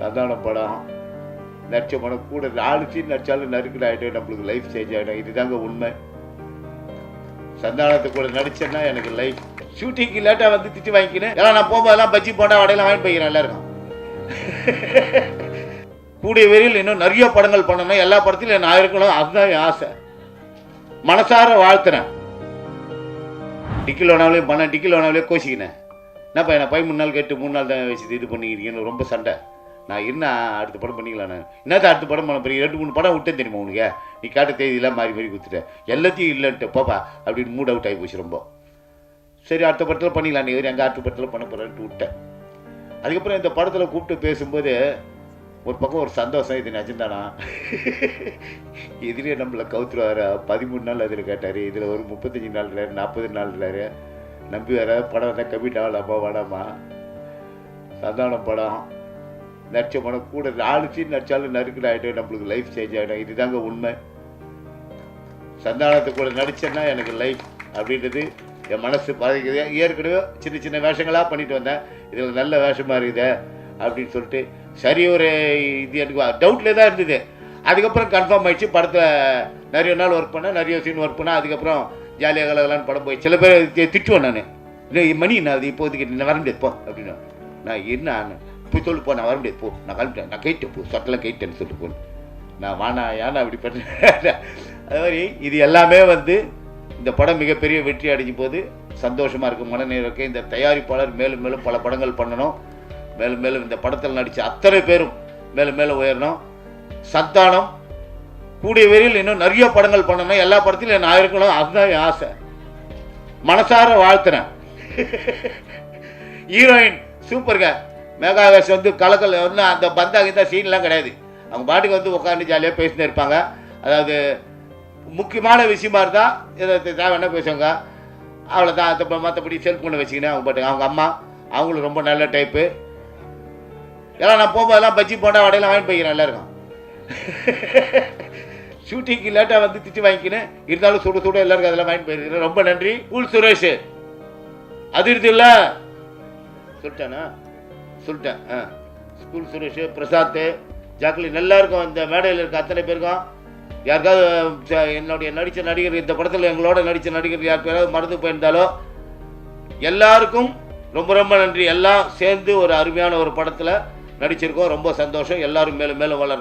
சந்தானம் படம். நடிச்ச படம் கூட நாலு சீன் நடிச்சாலும் நறுக்கல் ஆகிட்டு நம்மளுக்கு லைஃப் சேஞ்ச் ஆகிடும் இதுதாங்க உண்மை. சந்தானத்தை கூட நடிச்சேன்னா எனக்கு லைஃப் ஷூட்டிங் லேட்டாக வந்து திட்டு வாங்கிக்கினேன். ஏன்னா நான் போகும்போதெல்லாம் பஜ்ஜி போண்டா வடையெல்லாம் வாங்கி போய்க்கிறேன் எல்லாருக்கும். கூடிய விரைவில் இன்னும் நிறைய படங்கள் பண்ணணும். எல்லா படத்திலும் நான் இருக்கணும் அதுதான் என் ஆசை. மனசார வாழ்த்துறேன். டிக்கிலோனாவிலையும் பண்ணேன். டிக்கிலோனாவிலே கோசிக்கினேன். என்னப்பா என்ன பை மூணு நாள் கேட்டு மூணு நாள் தான் வச்சு இது பண்ணிக்கிறீங்கன்னு ரொம்ப சண்டை. நான் என்ன அடுத்த படம் பண்ணிக்கலாம் நான்? என்னத்த அடுத்த படம் பண்ண போறீங்க? ரெண்டு மூணு படம் விட்டேன் தெரியுமா உனக்கு? நீ காட்ட தேதியெல்லாம் மாறி மாறி கொடுத்துட்டேன். எல்லாத்தையும் இல்லைன்ட்டு பாப்பா அப்படின்னு மூட் அவுட் ஆகி போச்சு ரொம்ப. சரி அடுத்த படத்தில் பண்ணிக்கலாம். நீ எங்கள் அடுத்த படத்தில் பண்ண போகிறேன்ட்டு விட்டேன். அதுக்கப்புறம் இந்த படத்தில் கூப்பிட்டு பேசும்போது ஒரு பக்கம் ஒரு சந்தோஷம் இது நிஜம்தானா? எதிரே நம்மளை கவுத்துருவாரு. பதிமூணு நாள் அதில் கேட்டார். இதில் ஒரு முப்பத்தஞ்சு நாள் நாற்பது நாள் நம்பி வர படம் தான் கமிட் ஆகலாமா வேணாமா? சந்தானம் படம். நடிச்ச படம் கூட நாலு சீன் நடிச்சாலும் நறுக்கல் நம்மளுக்கு லைஃப் சேஞ்ச் ஆகிடும் இதுதாங்க உண்மை. சந்தானத்தை கூட நடிச்சேன்னா எனக்கு லைஃப் அப்படின்றது என் மனசு பாதிக்குது ஏற்கனவே சின்ன சின்ன வேஷங்களாக பண்ணிட்டு வந்தேன். இதில் நல்ல வேஷமாக இருக்குது அப்படின்னு சொல்லிட்டு சரி ஒரு இது எனக்கு டவுட்டில் தான் இருந்தது. அதுக்கப்புறம் கன்ஃபார்ம் ஆயிடுச்சு. படத்தில் நிறைய நாள் ஒர்க் பண்ணேன் நிறைய சீன் ஒர்க் பண்ணேன். அதுக்கப்புறம் ஜாலியாக கலகலான்னு படம் போய் சில பேர் திட்டுவேன் நான். இல்லை மணி நான் அது இப்போதைக்கு நான் வர போ அப்படின்னு. நான் என்ன போய் சொல்லு போ நான் வர முடியாது போ. நான் கிளம்பிட்டேன். நான் கேட்டேன் போ. சட்டெல்லாம் கேட்டேன்னு சொல்லிட்டு போன்னு. நான் வானா ஏன்னா அப்படி பண்ணேன் அது மாதிரி இது எல்லாமே வந்து இந்த படம் மிகப்பெரிய வெற்றி அடைஞ்ச போது சந்தோஷமாக இருக்கும். மனநிறைக்க இந்த தயாரிப்பாளர் மேலும் மேலும் பல படங்கள் பண்ணணும். மேலும் மேலும் இந்த படத்தில் நடித்த அத்தனை பேரும் மேலும் மேலும் உயரணும். சந்தானம். கூடிய விரைவில் இன்னும் நிறைய படங்கள் பண்ணணும். எல்லா படத்திலும் நான் இருக்கணும் அதுதான் என் ஆசை. மனசார வாழ்த்துறேன். ஹீரோயின் சூப்பருங்க மேகாவேஷ் வந்து கலக்கல். வந்து அந்த பந்தா இந்த சீன்லாம் கிடையாது. அவங்க பாட்டுக்கு வந்து உட்காந்து ஜாலியாக பேசினே இருப்பாங்க. அதாவது முக்கியமான விஷயமா இருந்தால் இதை தேவையான பேசுவாங்க. அவ்வளோதான் அந்த மற்றபடி செல்ஃபோனை வச்சுக்கினேன் அவங்க பாட்டுக்கு. அவங்க அம்மா அவங்களும் ரொம்ப நல்ல டைப்பு ஏன்னா நான் போகும்போதெல்லாம் பஜ்ஜி போண்டா வடையெல்லாம் வாங்கி போய்க்கிறேன் எல்லாருக்கும். ஷூட்டிங்க்கு லேட்டாக வந்து திட்டு வாங்கிக்கினேன் இருந்தாலும் சுட சுட எல்லாருக்கும் அதெல்லாம் வாங்கி போயிருக்கிறேன் ரொம்ப நன்றி. கூல் சுரேஷ். அதிர்த்தி இல்லை. சொல்லிட்டேனா? சொல்லிட்டேன். ஆ. ஸ்கூல் சுரேஷ் பிரசாத் ஜாக்லின் எல்லாருக்கும் இந்த மேடையில் இருக்க அத்தனை பேருக்கும் யாருக்காவது ச- என்னுடைய நடித்த நடிகர் இந்த படத்தில் எங்களோட நடித்த நடிகர் யாருக்காவது மறந்து போயிருந்தாலோ எல்லாருக்கும் ரொம்ப ரொம்ப நன்றி. எல்லாம் சேர்ந்து ஒரு அருமையான ஒரு படத்தில் நடிச்சிருக்கோம். ரொம்ப சந்தோஷம். எல்லாரும் மேலும் மேலும் வளர